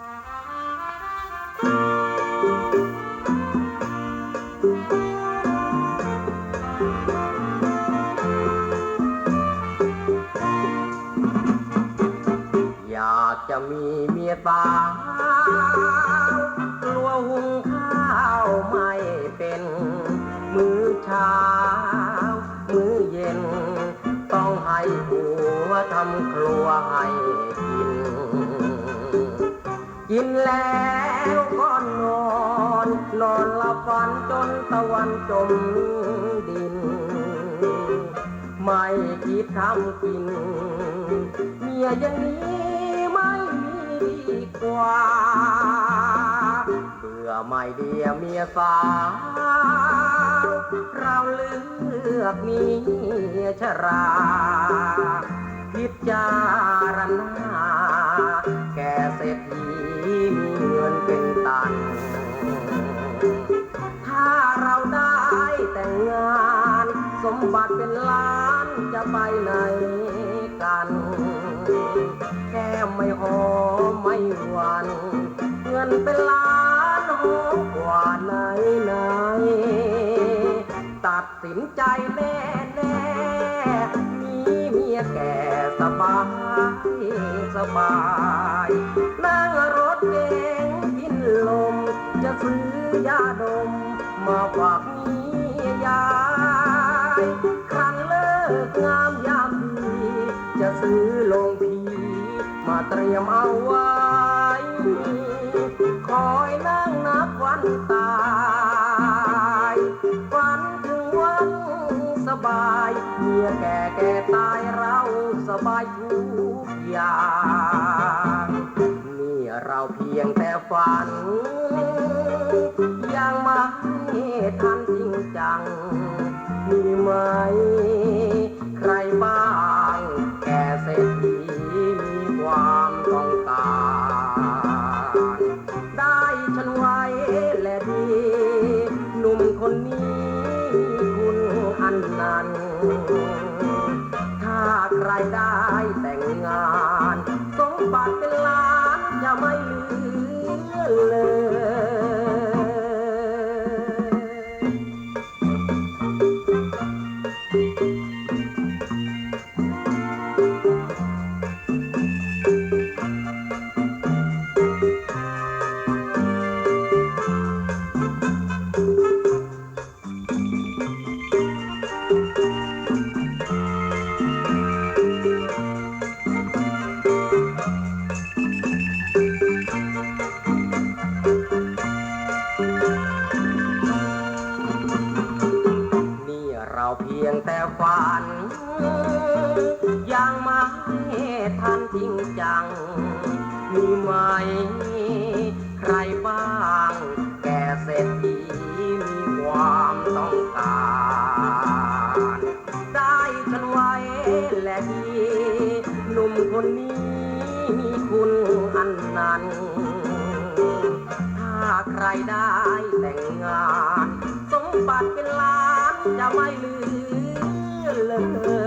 อยากจะมีเมียสาวกลัวหุงข้าวไม่เป็น มื้อเช้า มื้อเย็น ต้องให้ผัวทำครัวให้กิน กินแล้วก็นอน นอนหลับฝันจนตะวันจมดิน ไม่คิดทำกิน เมียอย่างนี้ไม่มีดีกว่า เบื่อไม่เดียเมียสาว เราเลือกเมียชรา พิจาร บัติเป็นล้านจะไปไหนกันแค่ไม่หอมไม่หวานเงินเป็นล้านหอมกว่าไหนไหนตัดสินใจแน่แน่มีเมียแก่สบายสบายนั่งรถเก๋งกินลมจะซื้อยาดมมาฝาก งามยามดี จะซื้อลงพีมาเตรียมเอาไว้ คอยนั่งนับวันตายฝันถึงวันสบายเมียแก่แก่ตายเราสบายทุกอย่างนี่เราเพียงแต่ฝัน ยังไม่ทันจริงจังมีไหมาน ได้ฉันไว้และดี หนุ่มคนนี้คุณอันนันถ้าใครได้แต่งงาน สมบัติเป็นล้านจะไม่เหลือเลย ยังไม่ทันจริงจัง มีไหมใครบ้าง แก่เศรษฐีมีความต้องการ ได้ฉันไว้และดีหนุ่มคนนี้มีคุณอันนั้น ถ้าใครได้แต่งงาน สมบัติเป็นล้านจะไม่ลืมเลื